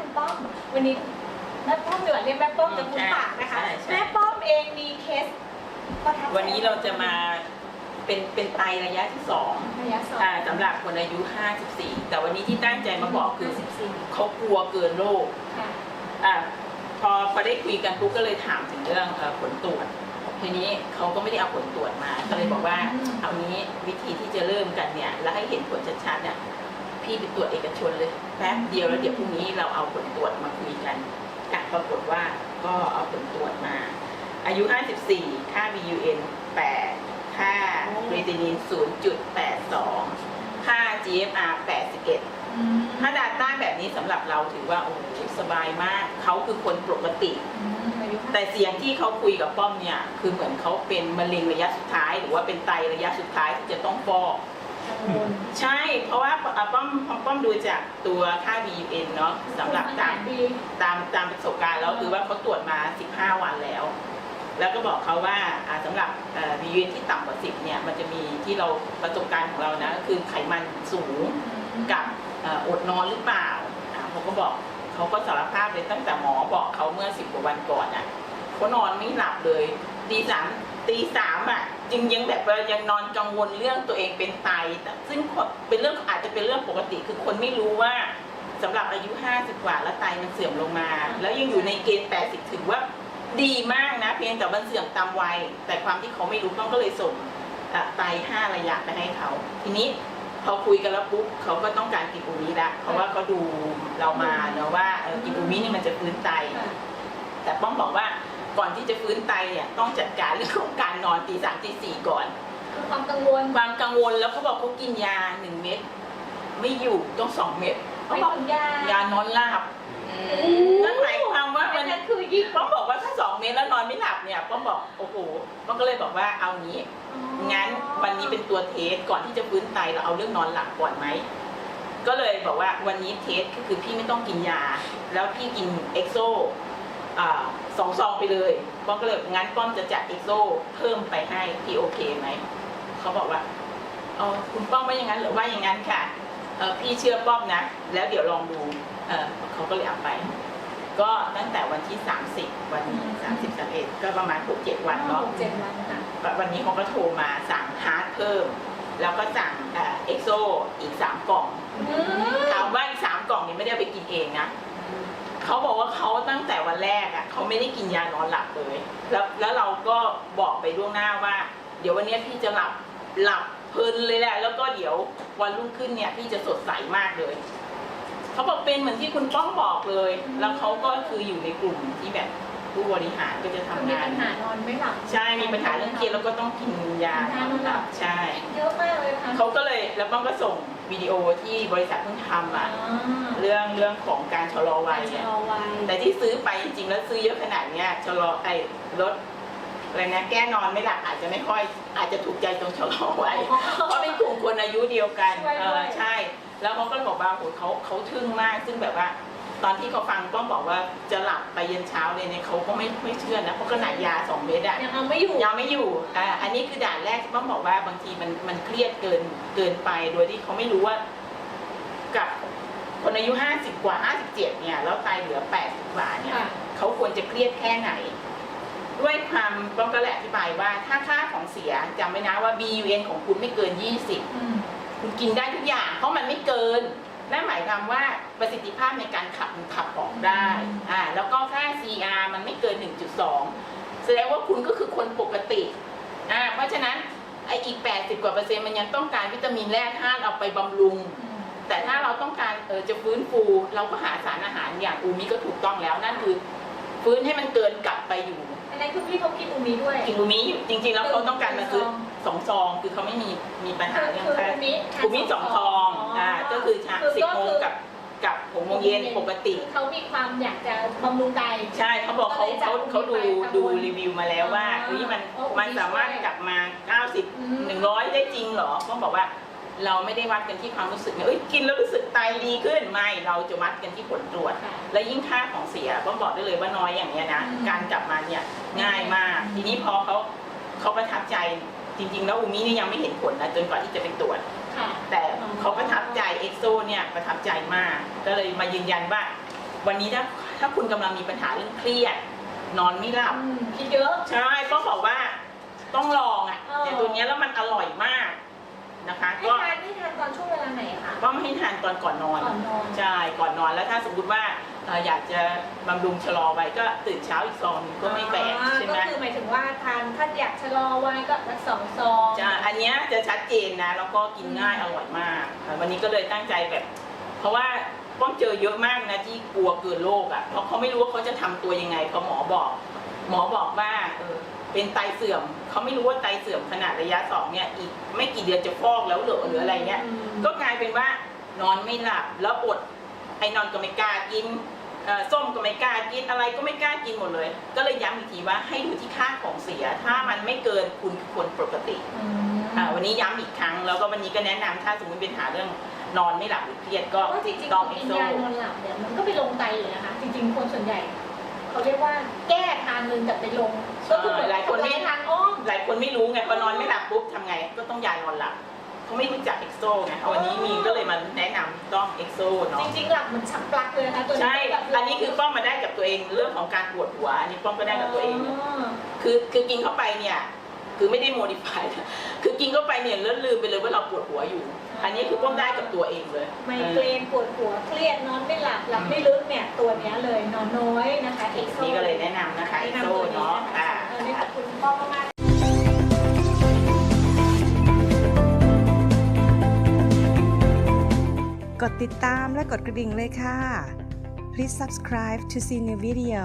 คุณป้อมวันนี้แม่ป้อมเดือดเรียกแม่ป้อมจะคุณปากนะคะใช่ใช่ แม่ป้อมเองมีเคสประทับใจวันนี้เราจะมาเป็นเป็นไตระยะที่สองระยะสองอ่าสำหรับคนอายุ 54 แต่วันนี้ที่ตั้งใจมาบอกคือ54เขากลัวเกินโรคค่ะอะพอพอได้คุยกันปุ๊บก็เลยถามถึงเรื่องเอ่อผลตรวจ ทีนี้เขาก็ไม่ได้เอาผลตรวจมา ก็เลยบอกว่าอืมเอานี้วิธีที่จะเริ่มกันเนี่ย แล้วให้เห็นผลชัดๆเนี่ย พี่ไปตรวจเอกชนเลยแป๊บเดียวแล้วเดี๋ยวพรุ่งนี้เราเอาผลตรวจมาคุยกันอะปรากฏว่าก็เอาผลตรวจมา อายุ 54 ค่า BUN 8 ค่าเรตินิน 0.82 ค่า GFR 81 ถ้าดาต้าแบบนี้สำหรับเราถือว่าโอ้สบายมาก เขาคือคนปกติ แต่เสียงที่เขาคุยกับป้อมเนี่ย คือเหมือนเขาเป็นมะเร็งระยะสุดท้าย หรือว่าเป็นไตระยะสุดท้ายที่จะต้องฟอก ใช่ เพราะว่าอะป้อมป้อมดูจากตัวค่า BUN เนาะสำหรับตามดีตามตามประสบการณ์แล้วคือว่าเขาตรวจมา 15 วันแล้ว แล้วก็บอกเขาว่าอ่าสำหรับเอ่อ BUN ที่ต่ำกว่า 10 เนี่ย มันจะมีที่เราประสบการณ์ของเรานะก็คือไขมันสูงกับเอ่ออดนอนหรือเปล่าอ่าเขาก็บอกเขาก็สารภาพเลยตั้งแต่หมอบอกเขาเมื่อสิบกว่าวันก่อนอะเขานอนไม่หลับเลยตีสาม ตีสามอะจึงยังแบบว่ายังนอนกังวลเรื่องตัวเองเป็นไตซึ่งเป็นเรื่องอาจจะเป็นเรื่องปกติคือคนไม่รู้ว่าสำหรับอายุ 50 กว่าแล้วไตมันเสื่อมลงมา แล้วยังอยู่ในเกณฑ์ 80 ถือว่าดีมากนะ เพียงแต่มันเสื่อมตามวัย แต่ความที่เขาไม่รู้ต้องก็เลยส่งไตห้าระยะไปให้เขา ทีนี้พอคุยกันแล้วปุ๊บเขาก็ต้องการกินอูมิละเพราะว่าเขาดูเรามาเนาะว่ากินอูมินี่มันจะฟื้นไต แต่ป้อมบอกว่า ก่อนที่จะฟื้นไตเนี่ยต้องจัดการเรื่องของการนอนตีสามตีสี่ก่อน คือความกังวลความกังวลแล้วเขาบอกเขากินยาหนึ่งเม็ดไม่อยู่ต้องสองเม็ดเขาไม่บอกถึงยายานอนหลับนั่นหมายความว่าอัมันนนั้นคือยิ่งป้อมบอกว่าถ้าสองเม็ดแล้วนอนไม่หลับเนี่ยป้อมบอกโอ้โหป้อมก็เลยบอกว่าเอางี้งั้นวันนี้เป็นตัวเทสก่อนที่จะฟื้นไตเราเอาเรื่องนอนหลับก่อนไหมก็เลยบอกว่าวันนี้เทสก็คือพี่ไม่ต้องกินยา แล้วพี่กินเอ็กโซอ่า สองซองไปเลยป้อมก็เลยงั้นป้อมจะจัดเอ็กโซเพิ่มไปให้พี่โอเคไหมเขาบอกว่าเออคุณป้อมว่าอย่างนั้นหรือว่าอย่างนั้นค่ะเออพี่เชื่อป้อมนะ แล้วเดี๋ยวลองดูเออเขาก็เลยเอาไป ก็ตั้งแต่วันที่ 30 วันนี้30 31ก็ประมาณ6-7วันเนาะหกเจ็ดวันค่ะวันนี้เขาก็โทรมาสั่งฮาร์ดเพิ่ม แล้วก็สั่งเอ็กโซอีก 3 กล่องถามว่าอีก3กล่องนี้ไม่ได้เอาไปกินเองนะ เขาบอกว่าเขาตั้งแต่วันแรกอะเขาไม่ได้กินยานอนหลับเลย แล้วแล้วเราก็บอกไปล่วงหน้าว่า เดี๋ยววันนี้พี่จะหลับหลับเพลินเลยแหละ แล้วก็เดี๋ยววันรุ่งขึ้นเนี่ยพี่จะสดใสมากเลยเขาบอกเป็นเหมือนที่คุณป้องบอกเลย แล้วเขาก็คืออยู่ในกลุ่มที่แบบ ผู้บริหารก็จะทำมีงาน ปัญหานอนไม่หลับใช่มีปัญหาเรื่องเครียดแล้วก็ต้องกินยานอนหลับใช่ เยอะมากเลยค่ะเขาก็เลยแล้วป้องก็ส่งวิดีโอที่บริษัทเพิ่งทำอะอ่าเรื่องเรื่องของการชะลอวัยชะอะลอวัยแต่ที่ซื้อไปจริงๆ แล้วซื้อเยอะขนาดเนี้ยชะลอไอ้ลดอะไรนะแก้นอนไม่หลับอาจจะไม่ค่อย อาจจะถูกใจตรงชะลอวัยเพราะเป็นกลุ่มคนอายุเดียวกันช่วยเอด้วอยใช่ แล้วเขาก็บอกว่าโหเขาเขาทึ่งมากซึ่งแบบว่า ตอนที่เขาฟังก็บอกว่าจะหลับไปเย็นเช้าเลยเนี่ยเขาก็ไม่ไม่เชื่อนะเพราะขนาดยาสองเม็ดอะยังเอาไม่อยู่ยังไม่อยู่อ่าอันนี้คือด่านแรกที่ป้อมบอกว่าบางทีมันมันเครียดเกินเกินไปโดยที่เขาไม่รู้ว่า กับคนอายุห้าสิบกว่าห้าสิบเจ็ดเนี่ย แล้วตายเหลือแปดสิบกว่าเนี่ยค่ะเขาควรจะเครียดแค่ไหน ด้วยความป้อมก็แหละอธิบายว่าถ้าค่าของเสียจำไว้นะว่า BUN ของคุณไม่เกินยี่สิบอืมคุณกินได้ทุกอย่าง เพราะมันไม่เกิน นั่นหมายความว่าประสิทธิภาพในการขับมันขับออกได้อ่าแล้วก็ค่า CR มันไม่เกิน 1.2 แสดงว่าคุณก็คือคนปกติอ่าเพราะฉะนั้นไออีก 80 กว่าเปอร์เซ็นต์มันยังต้องการวิตามินแร่ธาตุเอาไปบำรุง แต่ถ้าเราต้องการเออจะฟื้นฟู เราก็หาสารอาหารอย่างอูมิก็ถูกต้องแล้วนั่นคือ ฟื้นให้มันเกินกลับไปอยู่อันนั้นคือพี่เขากินอูมิด้วยกินอูมิอยู่จริง ๆ แล้วเขาต้องการมาซื้อสองซอง คือเขาไม่มีมีปัญหาคือเรื่องคือค่าอูมิกูมีสองทองอ่าก็คือชาคือสิบก็โมงคือกับกับหกโมงเย็นปกติคือเขามีความอยากจะบำรุงไตใช่เขาบอกเขาก็เขาเลยจัดเขาดูไปทำบุญดูรีวิวมาแล้วว่าอ่าเฮ้ยมันโอ้มันดีสามารถช่วยกลับมา 90อืม100 ได้จริงเหรอเขาบอกว่า เราไม่ได้วัดกันที่ความรู้สึกเนี่ยเอ้ยกินแล้วรู้สึกไตดีขึ้นไม่เราจะวัดกันที่ผลตรวจค่ะและยิ่งค่าของเสียก็บอกได้เลยว่าน้อยอย่างเนี้ยนะอืมการกลับมาเนี่ยง่ายมากอืมทีนี้พอเขาเขาประทับใจจริงๆ แล้วอูมินี่ยังไม่เห็นผลนะจนกว่าที่จะไปตรวจค่ะแต่เขาประทับใจเอ็กโซเนี่ยประทับใจมาก ก็เลยมายืนยันว่า วันนี้ถ้าถ้าคุณกำลังมีปัญหาเรื่องเครียด นอนไม่หลับอืมคิดเยอะใช่ก็บอกว่าต้องลองอะเออแต่ตัวเนี้ยแล้วมันอร่อยมาก นะคะ ให้ก็ทานให้ทานตอนช่วงเวลาไหนคะ ก็ไม่ให้ทานตอนก่อนนอนก่อนนอน ใช่ก่อนนอนแล้วถ้าสมมติว่าเอ่ออยากจะบำรุงชะลอไว้ก็ตื่นเช้าอีกซองหนึ่งก็ไม่แปลกอ่าใช่ไหม ก็คือหมายถึงว่าทานถ้าอยากชะลอไว้ก็สักสองซองใช่อันเนี้ยจะชัดเจนนะ แล้วก็กินง่ายอร่อยมากอะวันนี้ก็เลยตั้งใจแบบ เพราะว่าป้อมเจอเยอะมากนะที่กลัวเกินโรคอะเพราะเขาไม่รู้ว่าเขาจะทำตัวยังไงพอหมอบอก หมอบอกว่าเออ เป็นไตเสื่อมเขาไม่รู้ว่าไตเสื่อมขนาดระยะสองเนี่ยอีกไม่กี่เดือนจะฟอกแล้วเหรอหรืออะไรเงี้ยอืมก็กลายเป็นว่านอนไม่หลับแล้วอดไอ้นอนก็ไม่กล้ากินเอ่อส้มก็ไม่กล้ากินอะไรก็ไม่กล้ากินหมดเลย ก็เลยย้ำอีกทีว่าให้ดูที่ค่าของเสีย ถ้ามันไม่เกินคุณคือคนปกติอืมอ่าวันนี้ย้ำอีกครั้งแล้วก็วันนี้ก็แนะนำถ้าสมมติเป็นหาเรื่องนอนไม่หลับหรือเครียดก็เพราะจริงๆต้องกิเอ็กนโซยานอนหลับเนี่ยมันก็ไปลงไตอยู่นะคะจริงๆคนส่วนใหญ่ เขาเรียกว่าแก้ทานนึงแต่ไปลงก็คือเหมือนหลายคนไม่ทานอ้อมหลายคนไม่รู้ไงพอนอนไม่หลับปุ๊บทำไง ก็ต้องยานอนหลับเขาไม่รู้จักเอ็กโซไงเอาวันนี้มีก็เลยมาแนะนำต้องเอ็กโซจเนาะริงๆหลับเหมือนฉับปลักเลยนะคะตัวนี้ใช่แบบอันนี้คือป้อมมาได้กับตัวเองเรื่องของการปวดหัวอันนี้ป้อมก็ได้กับตัวเองอ๋อคือคือกินเข้าไปเนี่ยคือไม่ได้โมดิฟายนะคือกินเข้า ไปเนี่ยแล้วลืมไปเลยว่าเราปวดหัวอยู่ อันนี้คือป้อมได้กับตัวเองเลย ไมเกรนปวดหัวเครียดนอนไม่หลับหลับไม่ลึกเนี่ยตัวเนี้ยเลยนอนน้อยนะคะเอ็กโซนี่ก็เลยแนะนำนะคะเอ็กแนะโซนำตัวนี้เนาะนะคะอ่าเออนี่ขอบคุณพ่อมากๆกดติดตามและกดกระดิ่งเลยค่ะ Please subscribe to see new video